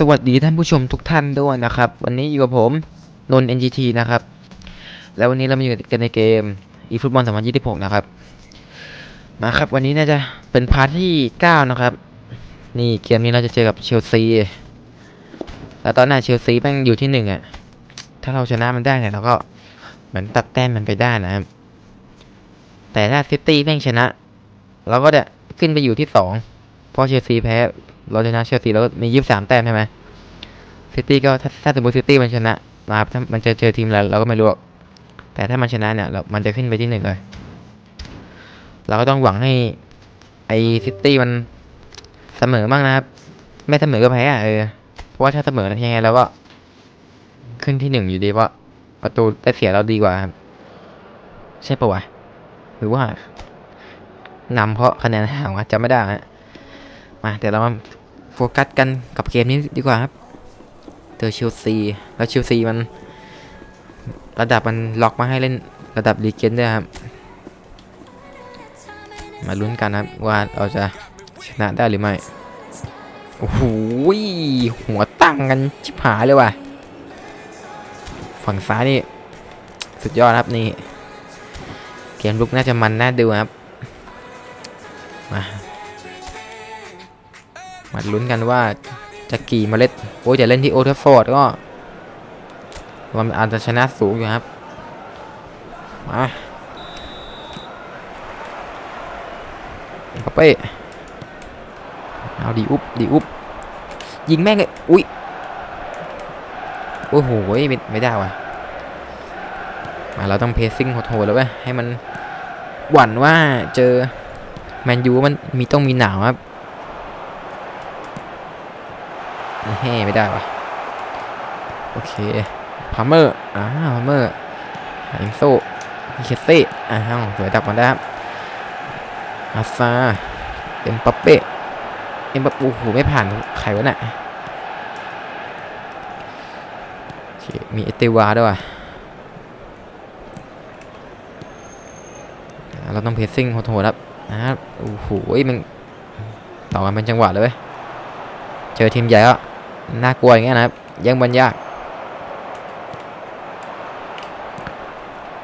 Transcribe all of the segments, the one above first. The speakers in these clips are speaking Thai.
สวัสดีท่านผู้ชมทุกท่านด้วยนะครับ วันนี้อยู่กับผมนน NGT นะครับ แล้ววันนี้เรามาอยู่กันในเกม eFootball 2026 นะครับ มาครับวันนี้น่าจะเป็นพาร์ทที่ 9 นะครับ นี่เกมนี้เราจะเจอกับเชลซีแล้วตอนนั้นเชลซีแม่งอยู่ที่หนึ่งอะถ้าเราชนะมันได้เนี่ยเราก็เหมือนตัดแต้มมันไปได้นะครับ แต่ถ้าซิตี้แม่งชนะ เราก็จะขึ้นไปอยู่ที่สองเพราะเชลซีแพ้ เราชนะเชลซีเราก็มียี่สิบสามแต้มใช่ไหมซิตี้ก็ถ้าถ้าสมมติซิตี้มันชนะมาถ้ามันจะเจอทีมอะไรเราก็ไม่รู้แต่ถ้ามันชนะเนี่ยเรามันจะขึ้นไปที่หนึ่งเลย เราก็ต้องหวังให้ไอซิตี้มันเสมอบ้างนะครับ ไม่เสมอก็แพ้อะเออเพราะว่าถ้าเสมอยังไงเราก็ขึ้นที่หนึ่งอยู่ดีเพราะประตูได้เสียเราดีกว่าครับ ใช่ปะวะหรือว่านำเพราะคะแนนห่างวะจำไม่ได้ฮะ มาเดี๋ยวเรามาโฟกัสกันกับเกมนี้ดีกว่าครับเจอเชลซีแล้วเชลซีมันระดับมันล็อกมาให้เล่นระดับลีเกนด้วยครับ มาลุ้นกันครับว่าเราจะชนะได้หรือไม่ โอ้โหหัวตั้งกันชิบหายเลยว่ะ ฝั่งซ้ายนี่ สุดยอดครับนี่ เกมลุกน่าจะมันน่าดูครับ มา มาลุ้นกันว่าจะกี่เมล็ด โอ้ยจะเล่นที่โอเทอร์ฟอร์ดก็มันอาจจะชนะสูงอยู่ครับ มาเปเป้เอาดีอุบดีอุบยิงแม่งเลย อุ้ย โอ้โหไม่ไม่ได้ว่ะ มาเราต้องเพสซิ่งโหดๆแล้วเว้ยให้มันหวั่นว่าเจอแมนยูมันมีต้องมีหนาวครับแห่ไม่ได้วะโอเคพาเมอร์อ้าพาเมอร์ไอินโซเคสเซ่อ้าวสวยดับมาได้ครับอาซาเอ็มปัปเป้เอ็มปัปโอ้โหไม่ผ่านใครวะน่ะโอเคมีเอเตวาด้วยเราต้องเพสซิ่งโหดๆครับนะครับโอ้โหมันต่อกันเป็นจังหวะเลย เจอทีมใหญ่ก็ น่ากลัวอย่างเงี้ยนะครับยังบอลยาก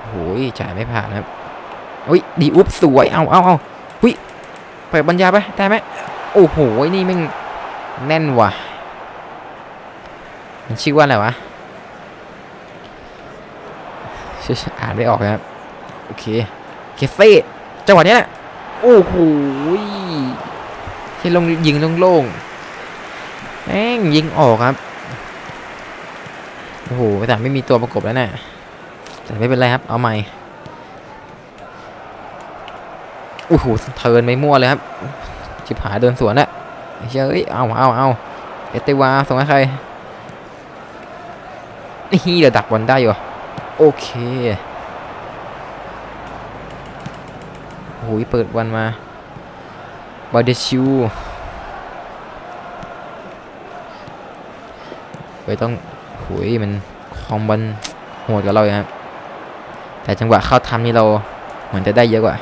โอ้ยจ่ายไม่ผ่านนะครับอุ้ยดีอุ๊บสวยเอาเอาเอาอุ้ยไปบอลยาไปได้ไหมโอ้โหนี่มันแน่นว่ะ มันชื่อว่าอะไรวะชื่ออ่านไม่ออกนะครับโอเคเคเซ่จังหวะนี้แหละโอ้โหที่ลงยิงโล่งๆ แม่งยิงออกครับ โอ้โหแต่ไม่มีตัวประกบแล้วนะ่ะแต่ไม่เป็นไรครับ เอาใหม่ โอ้โหเทิร์นไม่มั่วเลยครับชิบหายเดินสวนอะเฮ้ย เอาเอาเอาเอตวาส่งให้ใคร นี่เดี๋ยวดักบอลได้อยู่ โอเคโอ้ยเปิดวันมาบาเดชิวเฮ้ ยต้องโอ้ยมันคอมบอลโหดกับเราอยู่ครับ แต่จังหวะเข้าทำนี่เราเหมือนจะได้เยอะกว่า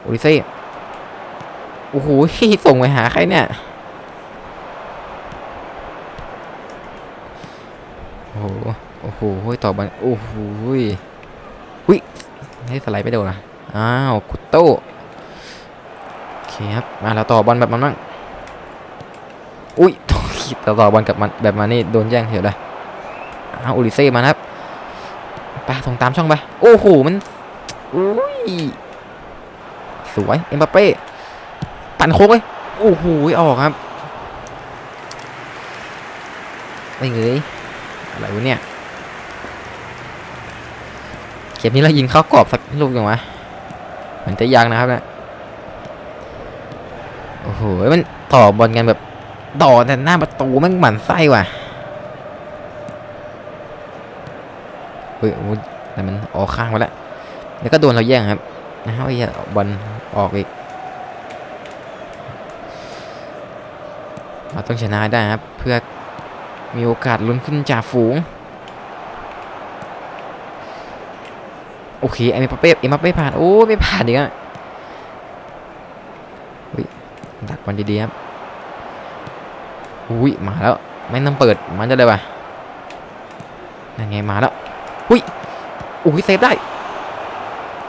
โอริเซ่โอ้โหส่งไปหาใครเนี่ยโอ้โหโอ้โหต่อบอลโอ้โหวิให้สไลด์ไปโดนนะอ้าวคุตโต้โอเคครับมาเราต่อบอลแบบมันบ้างอุ้ยต่ อต่อบอลกับมันแบบมันนี่โดนแย่งเถียวเลยเอาอุลิเซ่มาครับไปส่งตามช่องไปโอ้โหมันอุ้ยสวยเอ็มบัปเป้ปั่นโค้งไปโอ้โหออกครับไม่เงยอะไรวะเนี่ยเกมนี้เรายิงเข้ากรอบสักลูกยังวะเหมือนจะยังนะครับเนี่ยโอ้โหมันต่อบอลกันแบบ ต่อแต่หน้าประตูมันหมันไส้ว่ะเฮ้ยแต่มันออกข้างมาแล้วแล้วก็โดนเราแย่งครับนะฮะไอ้บอลออกอีกเราต้องชนะได้ครับ เพื่อมีโอกาสลุ้นขึ้นจากฝูง โอเคเอ็มบัปเป้เอ็มบัปเป้ผ่าน โอ้ ไม่ผ่านอีกอะดักบอลดีๆครับ อุ้ยมาแล้วไม่ต้องเปิดมันจะเลยวะนั่นไงมาแล้วอุ้ยอุ้ยเซฟได้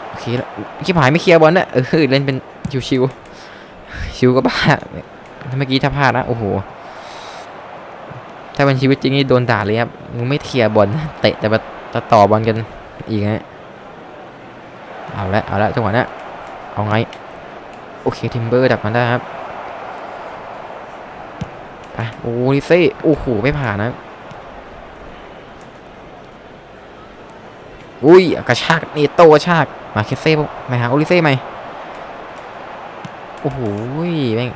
โอเคแล้วชิบหายไม่เคลียร์บอลนะเออเล่นเป็นชิวๆชิวก็บ้าเมื่อกี้ถ้าพลาดนะโอ้โหถ้าเป็นชีวิตจริงนี่โดนด่าเลยครับมึงไม่เคลียร์บอลเตะแต่มาจะต่อบอลกันอีกฮะเอาละเอาละจังหวะนี้เอาไงโอเคทิมเบอร์ดักมันได้ครับ ไปโอ้ลิเซ่โอ้โหไม่ผ่านนะอุ้ยกระชากนี่โตกระชากมาเคสเซ่มาหาโอลิเซ่ไหมโอ้โหแม่ง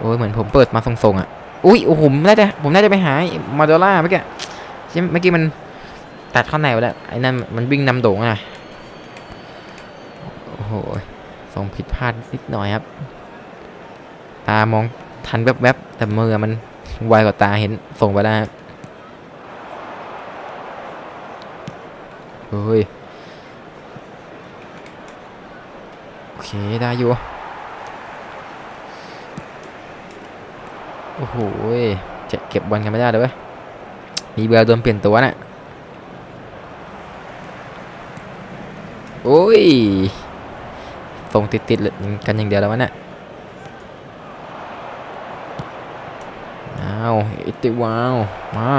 โอ้ยเหมือนผมเปิดมาทรงๆอะอุ้ยโอ้โหมน่าจะผมน่าจะไปหามาโดล่าเมื่อกี้ใช่เมื่อกี้มันตัดข้างในไปแล้วไอ้นั่นมันวิ่งนำโด่งอะโอ้โหส่งผิดพลาดนิดหน่อยครับ ตามอง ทันแวบๆ แต่มือมันไวกว่าตาเห็นส่งไปได้ครับเฮ้ยโอเค ได้อยู่ โอ้โหจะเก็บบอลกันไม่ได้เลยเว้ยมีเบลโดนเปลี่ยนตัวน่ะโอ้ยส่งติดๆกันอย่างเดียวแล้ววะเนี่ย อ้าว อิติวาวมา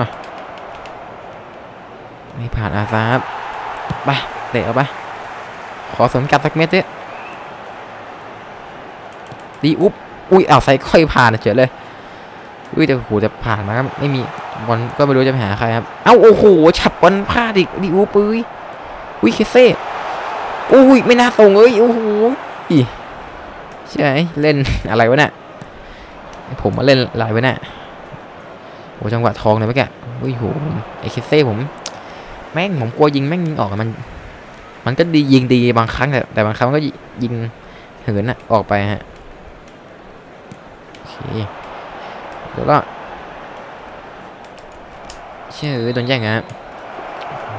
ไม่ผ่านอาซาบไปเตะเอาไปขอสนกลับสักเม็ดดิดีอุ๊บอุ้ยเอาใส่ค่อยผ่านเฉยเลยอุ้ยแต่โหจะผ่านมาครับไม่มีบอลก็ไม่รู้จะไปหาใครครับ เอ้าโอ้โหฉับบอลพลาดอีกดีอุ๊บปุ้ยอุ้ยเคเซ่อุ้ยไม่น่าส่งเอ้ยโอ้โหใช่เล่นอะไรวะเนี่ยผมมาเล่นอะไรวะเนี่ย โอ้จังหวะทองเลยเมื่อกี้อุ้ยโหไอเคเซ่ผม แม่งผมกลัวยิงแม่งยิงออกอะมัน มันก็ดียิงดีบางครั้งแต่แต่บางครั้งมันก็ยิงเหินอะออกไปฮะโอเคเดี๋ยวก็เชื่อโดนแย่งฮะ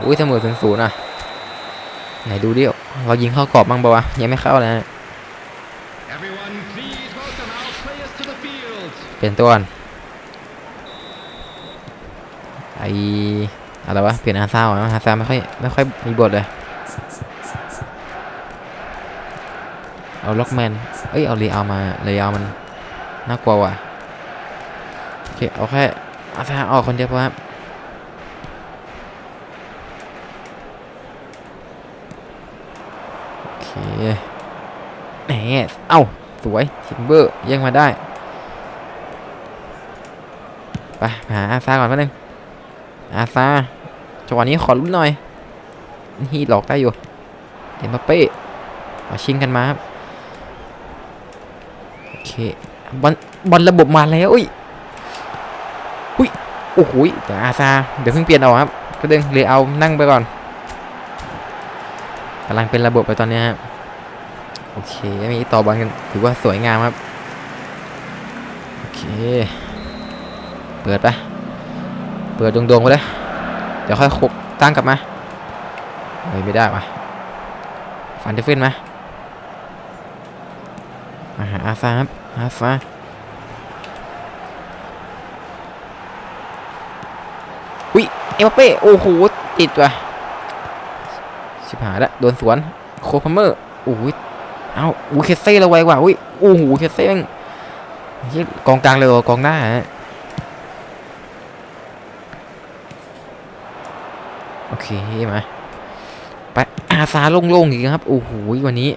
อุ้ยเสมอศูนย์ศูนย์อะไหนดูดิเรายิงเข้ากรอบบ้างปะวะยังไม่เข้าเลยฮะ Everyone, please welcome our players to the field. เปลี่ยนตัวก่อน ไออะไรวะ เปลี่ยนอาซาวนะอาซาไม่ค่อยไม่ค่อยมีบทเลย เอาล็อกแมน เอ้ย เอาเรีเอามาเรีเอามัน น่ากลัวว่ะ โอเค เอาแค่อาซาออกคนเดียวพอครับโอเคแหมเอ้า สวยทิมเบอร์ย่งมาได้ ไป หาอาซาก่อนแป๊บนึง อาซาจังหวะนี้ขอลุ้นหน่อย นี่หลอกได้อยู่เอ็มบัปเป้เอาชิงกันมาครับโอเคบอลบอลระบบมาแล้วอุ้ยอุ้ยโอ้โหแต่อาซาเดี๋ยวเพิ่งเปลี่ยนออกครับก็ดึงเลยเอานั่งไปก่อนกำลังเป็นระบบไปตอนนี้ครับโอเคมีต่อบอลกันถือว่าสวยงามครับ โอเค เปิดไป เปิดดวงๆไปเลย เดี๋ยวค่อยคกตั้งกลับมาเฮ้ยไม่ได้ว่ะฟันจะขึ้นไหมมาหาอาซาครับอาซาอุ้ยเอ็มเป้โอ้โหติดว่ะชิบหายละโดนสวนโคพัมเมอร์โอ้ยเอ้าอู้เคสเซ่เราไวกว่าอุ้ยโอ้โหเคสเซ่แม่งกองกลางเลยกองหน้าฮะ โอเค มาไปอาซาโล่งๆอีกครับโอ้โหวันนี้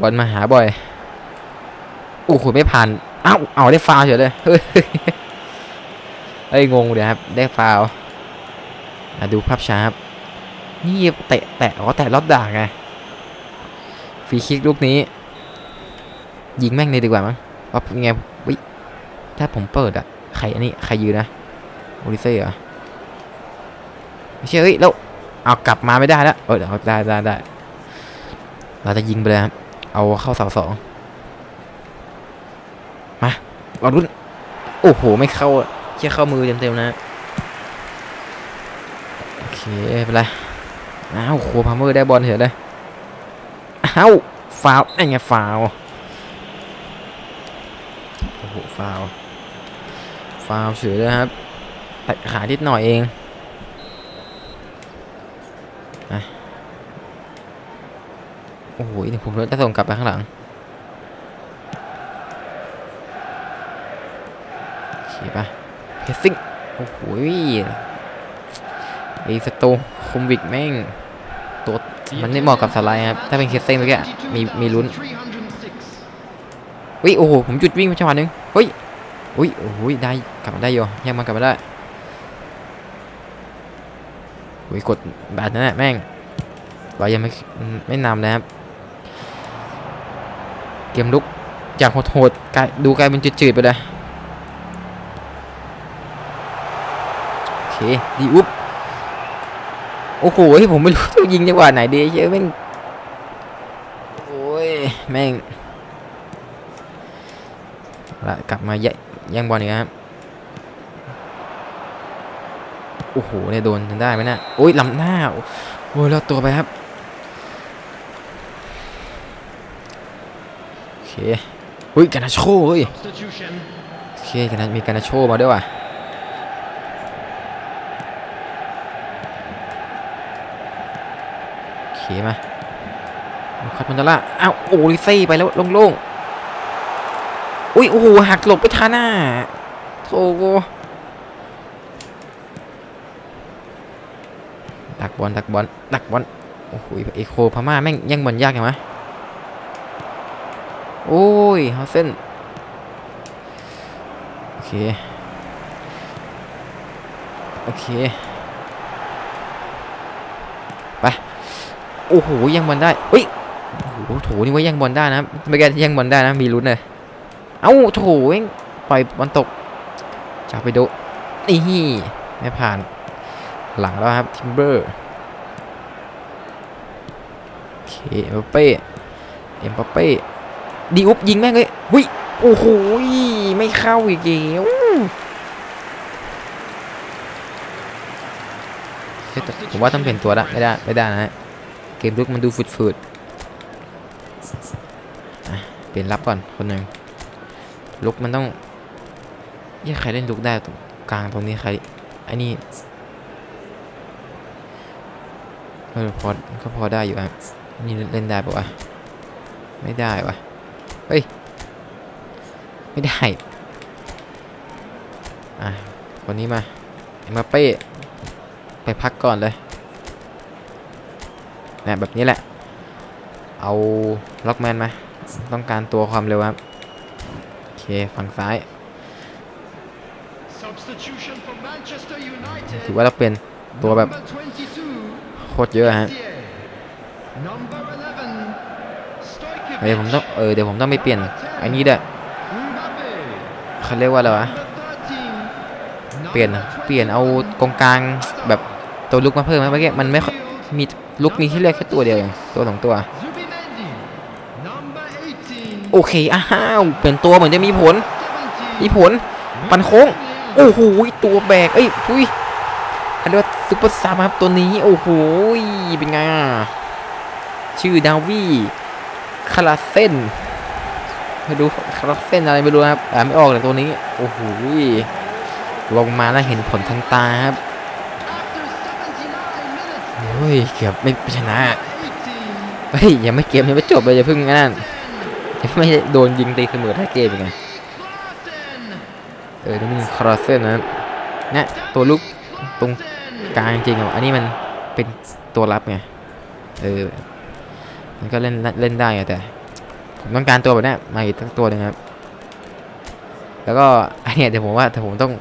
บอลมาหาบ่อยโอ้โหไม่ผ่านเอ้าเอาได้ฟาวเฉยเลยเฮ้ยเอ้ยงงเดี๋ยวครับได้ฟาวดูภาพช้าครับนี่เตะแตะอ๋อแตะรอบด่างไงฟรีคิกลูกนี้ ยิงแม่งเลยดีกว่ามั้งว่าไงวิถ้าผมเปิดอะใครอันนี้ใครยืนนะโอริเซ่เหรอ ไม่ใช่เฮ้ยแล้วเอากลับมาไม่ได้แล้วเออเดี๋ยวได้ได้ได้เราจะยิงไปเลยครับเอาเข้าเสาสองมาเรารุ่นโอ้โหไม่เข้าแค่เข้ามือเต็มๆนะโอเคไม่เป็นไรอ้าวโคพาเมอร์ได้บอลเฉยเลยอ้าวฟาวไอ้ไงฟาวโอ้โหฟาวฟาวเฉยเลยครับแตะขานิดหน่อยเองอะ โอ้โหเดี๋ยวผมจะส่งกลับไปข้างหลังโอเคปะเพสซิ่งโอ้โหไอ้สโตคมวิกแม่งตัวมันไม่เหมาะกับสไลด์ครับ ถ้าเป็นเคสซิงเมื่อกี้มีมีลุ้น306วิโอ้โหผมหยุดวิ่งไปจังหวะนึงเฮ้ยอุ้ยโอ้โหได้กลับมาได้อยู่ยังมากลับมาได้อุ้ยกดแบบนั้นแหละแม่งเรายังไม่ไม่นำนะครับ เกมลุกจากโหดๆกลายดูกลายเป็นจืดๆไปเลยโอเคดีอุ๊บโอ้โหผมไม่รู้จะยิงจังหวะไหนดีเยอะแม่งโอ้ยแม่งละกลับมาแยแย่งบอลอีกครับโอ้โหเนี่ยโดนจนได้ไหมนะโอ้ยลำหน้าโอ้ยเราตัวไปครับ โอ เคอุ้ยกานาโชเฮ้ย Substitution. โอเคกันนะมีกานาโชมาด้วยว่ะโอเคมาลูคัสมันดาล่าอ้าวโอ้ลิซี่ไปแล้วโล่งๆอุ้ยโอ้โหหักหลบไปทันน่ะโธ่ดักบอลดักบอลดักบอลโอ้โหเอโคพม่าแม่งแย่งบอลยากจังวะ โอ้ยฮาเส้นโอเค โอเค ไป โอ้โหย่งบอลได้เฮ้ยโอ้โหโถนี่ว่าย่งบอลได้นะไม่แกแย่งบอลได้นะ มีลุ้นเลย เอ้าโถเองปล่อยบอลตกจับไปดูนี่ไม่ผ่าน หลังแล้วครับทิมเบอร์โอเคเอ็มบัปเป้เอ็มบัปเป้ ดีอุบยิงแม่งเลยหุยโอ้โหไม่เข้าอีกแล้วเฮ้ยแต่ผมว่าต้องเปลี่ยนตัวละไม่ได้ไม่ได้นะฮะเกมลุกมันดูฝืดๆอะเปลี่ยนรับก่อนคนหนึ่งลุกมันต้องเหี้ยใครเล่นลุกได้ตรงกลางตรงนี้ใครไอ้นี่เออพอก็พอได้อยู่อะนี่เล่นได้ปะวะไม่ได้วะ เฮ้ย ไม่ได้ อะ คนนี้มาเอ็มบัปเป้ ไปพักก่อนเลยเนี่ยแบบนี้แหละ เอาล็อกแมนมา ต้องการตัวความเร็วครับ โอเค ฝั่งซ้าย Substitution for Manchester United. ถือว่าเราเป็นตัวแบบ Number 22, โคตรเยอะฮะ Dier. Number 11, เดี๋ยวผมต้องเออเดี๋ยวผมต้องไปเปลี่ยนอ้นี้ด้วยเขาเรียกว่าอะไรวะเปลี่ยนเปลี่ยนเอากองกลางแบบตัวลุกมาเพิ่มนะเมื่อกี้มันไม่มีลุกมีที่เลือกแค่ตัวเดียวเองตัวสองตัวโอเคอ้าวเปลี่ยนตัวเหมือนจะมีผล มีผล ปันโค้งโอ้โหตัวแบกเอ้ยทุยอันนี้ว่าซุปเปอร์ซับครับตัวนี้โอ้โหเป็นไงอะชื่อดาวี คาราเซนไม่รู้คาราเซนอะไรไม่รู้ครับอ่านไม่ออกเลยตัวนี้ โอ้โหลงมาแล้วเห็นผลทันตาครับเฮ้ยเกือบไม่ชนะเฮ้ยยังไม่เกมยังไม่จบเลยอย่าเพิ่งนั่นยังไม่โดนยิงตีเสมอท้ายเกมอีกไงเออนี่มันคาราเซนนะเนี่ยตัวลุกตรงกลางจริงๆอะอันนี้มันเป็นตัวรับไงเออ มันก็เล่นเล่นได้แต่ ผมต้องการตัวแบบนี้มาอีกสักตัวหนึ่งครับ แล้วก็อันเนี้ยเดี๋ยวผมว่าแต่ผมต้อง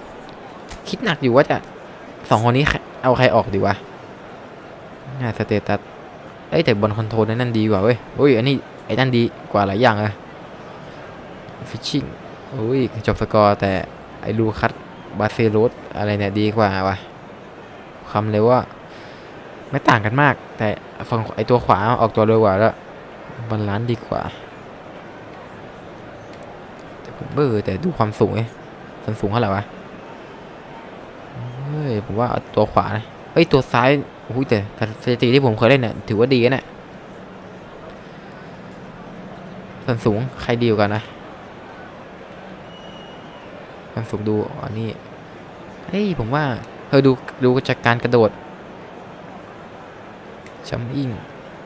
คิดหนักอยู่ว่าจะสองคนนี้เอาใครออกดีวะน่าสเตตัสเอ้ยแต่บอลคอนโทรลนั่นดีกว่าเว้ยโอ้ยอันนี้ไอ้นั่นดีกว่าหลายอย่างเลยฟิชชิ่งโอ้ยจบสกอร์แต่ไอ้ลูคัสบาเซโรสอะไรเนี่ยดีกว่าวะคำเลยว่าไม่ต่างกันมาก แต่ ฝั่งไอตัวขวาออกตัวเร็วกว่าแล้วบอลล้านซ์ดีกว่า แต่ผมเบอร์แต่ดูความสูงไงส่วนสูงเท่าไหร่วะเฮ้ยผมว่าตัวขวานะเอ้ยตัวซ้ายโอ้ยแต่สถิติที่ผมเคยเล่นเนี่ยถือว่าดีนะส่วนสูงใครดีกว่ากันนะความสูงดูอ๋อนี่เฮ้ยผมว่าเธอดูดูจากการกระโดด จัมอิง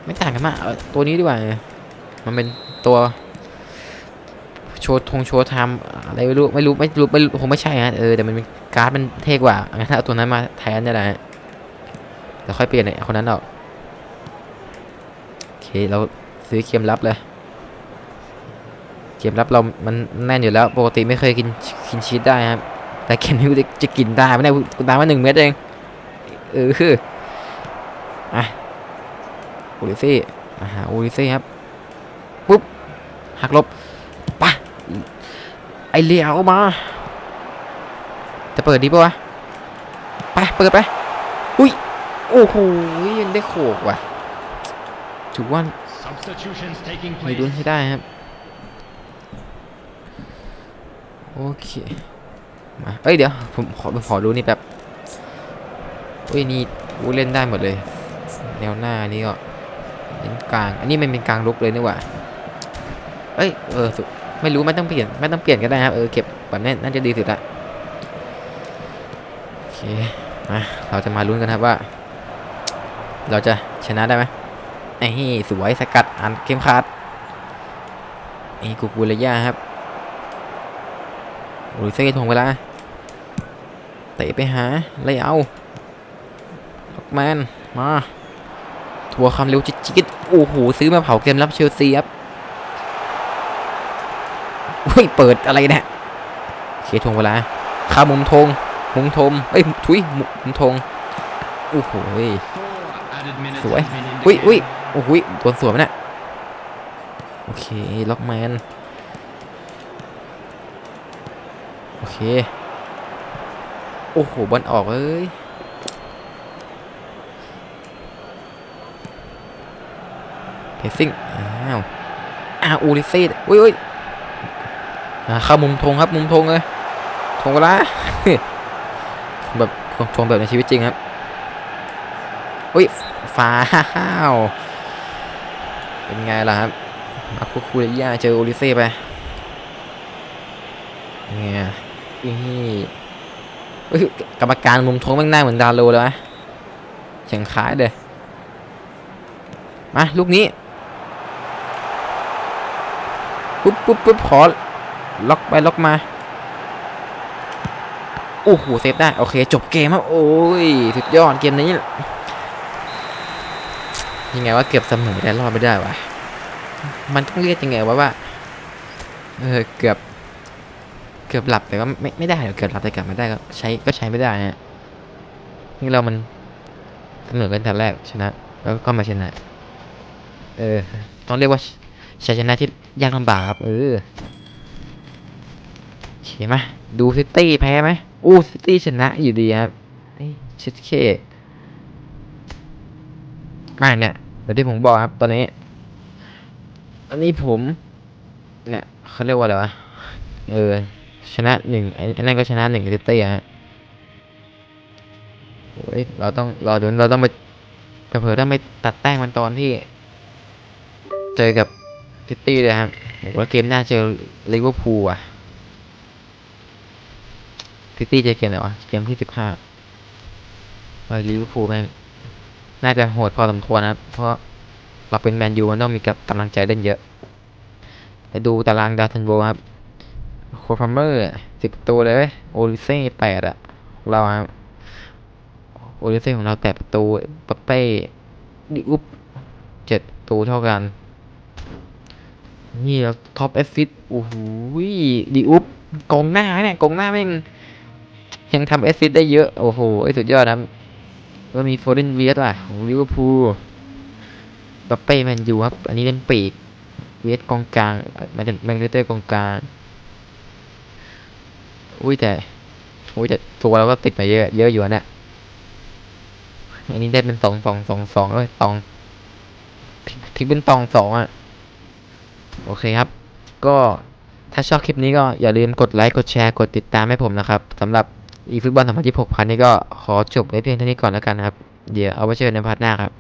ไม่ต่างกันมากเอาตัวนี้ดีกว่า มันเป็นตัวโชว์ทงโชว์ไทม์อะไรไม่รู้ไม่รู้ไม่รู้ไม่คงไม่ใช่ฮะเออแต่มันเป็นการ์ดมันเท่กว่างั้นถ้าเอาตัวนั้นมาแทนนี่แหละเดี๋ยวค่อยเปลี่ยนไอ้คนนั้นออกโอเคเราซื้อเกมรับเลยเกมรับเรามันแน่นอยู่แล้วปกติไม่เคยกินกินชีสได้ครับแต่เกมนี้จะกินได้ไม่ได้กูตามมาหนึ่งเม็ดเองเออคืออะ อูริซี่มาหาอูริซี่ครับปุ๊บหักหลบปะไอเหลียวมา จะเปิดดีปะวะไปเปิดไปอุ้ยโอ้โหยังได้โขกว่ะถือว่า Substitutions taking ไม่ place. ดุนให้ได้ครับโอเคมาเอ้ยเดี๋ยวผมขอผมขอดูนี่แบบเอ้ยนี่อู้เล่นได้หมดเลยแนวหน้านี่ก็ เล่นกลาง อันนี้มันเป็นกลางลุกเลยนี่หว่า เอ้ย เออ ไม่รู้ไม่ต้องเปลี่ยน ไม่ต้องเปลี่ยนก็ได้ครับ เออ เก็บแบบนี้น่าจะดีสุดละโอเค มา เราจะมาลุ้นกันครับว่า เราจะชนะได้ไหมไอ้สวยสกัดอันเข้มขัดไอ้กูกูระยะครับโอ้ยเซ่ทวงเวลาเตะไปหาเลยเอาล็อกแมนมาทัวร์คำเร็วจิ๊ด โอ้โหซื้อมาเผาเกมรับเชลซีครับอุ้ยเปิดอะไรเนี่ยโอเคทงเวลาข้ามุมธงมุมธงเอ้ยทุยมุมุมธงโอ้โหสวยอุ้ยอุ้ยโอ้โหยโดนสวนมันน่ะโอเคล็อกแมนโอเค โอ้โหบอลออกเอ้ย เพสซิ่งอ้าวอ้าวอูริซีดอุ้ยอุ้ยอ่าเข้ามุมธงครับมุมธงเลยธงเวลาแบบธงแบบในชีวิตจริงครับอุ้ยฟ้าวเป็นไงล่ะครับมาคุคูเรย่าเจอโอลิเซ่ไปเนี่ยอีเฮ้ยกรรมการมุมทงแม่งหน้าเหมือนดาโลเลยไหมเฉียงคล้ายเลยมาลูกนี้ ปุ๊บปุ๊บปุ๊บขอล็อกไปล็อกมาโอ้โหเซฟได้ โอเค จบเกมครับ โอ้ย สุดยอดเกมนี้ ยังไงว่าเกือบเสมอแต่รอดไม่ได้วะมันต้องเรียกยังไงวะว่า เออ เกือบ เกือบหลับแต่ก็ไม่ไม่ได้หรอกเกือบหลับแต่กลับไม่ได้ก็ใช้ก็ใช้ไม่ได้ฮะนี่เรามันเสมอกันแต่แรกชนะ แล้วก็มาชนะ เออ ต้องเรียกว่า ชัยชนะที่ยากลำบากครับ เออโอเคไหมดูซิตี้แพ้ไหมอู้ซิตี้ชนะอยู่ดีครับเชิดเคมาเนี่ยเดี๋ยวที่ผมบอกครับ ตอนนี้ อันนี้ผม เนี่ยเขาเรียกว่าอะไรวะ เออ ชนะหนึ่งไอ้นั่นก็ชนะหนึ่งซิตี้ฮะโอ้ยเราต้องรอดูเราต้องไปเผื่อต้องไปตัดแต้มมันตอนที่ เจอกับ ซิตี้เลยครับผมว่าเกมหน้าเจอลิเวอร์พูลอะซิตี้เจอเกมไหนวะ เกมที่สิบห้าว่าลิเวอร์พูลแม่น่าจะโหดพอสมควรนะเพราะเราเป็นแมนยูมันต้องมีกับกำลังใจเล่นเยอะไปดูตารางดาวทันโบครับ โคฟาร์เมอร์สิบตัวเลยโอลิเซ่แปดอะเราครับโอลิเซ่ของเราแปดประตูปเป้ดิอุปเจ็ดประตูเท่ากัน นี่เราท็อปแอสซิสโอ้โหดิอุปกองหน้าเนี่ยกองหน้าแม่งยังทำแอสซิสได้เยอะ โอ้โหไอ้สุดยอดนะครับก็มีโฟเรนเวียสว่ะของลิเวอร์พูลบัปเป้แมนยูครับ อันนี้เล่นปีก เวียสกองกลางแมนแมนเชสเตอร์กองกลางอุ้ยแต่อุ้ยแต่ตัวเราก็ติดมาเยอะเยอะอยู่นะเนี่ยอันนี้ได้เป็นสองสองสองสองเลยตองทิ้งเป็นตองสองอะ โอเคครับ ก็ถ้าชอบคลิปนี้ก็อย่าลืมกดไลค์ กดแชร์ กดติดตามให้ผมนะครับสำหรับอีฟุตบอลสองพันยี่สิบหกพันนี้ก็ขอจบไว้เพียงเท่านี้ก่อนแล้วกันนะครับ เดี๋ยวเอาไว้เจอกันในพาร์ทหน้าครับ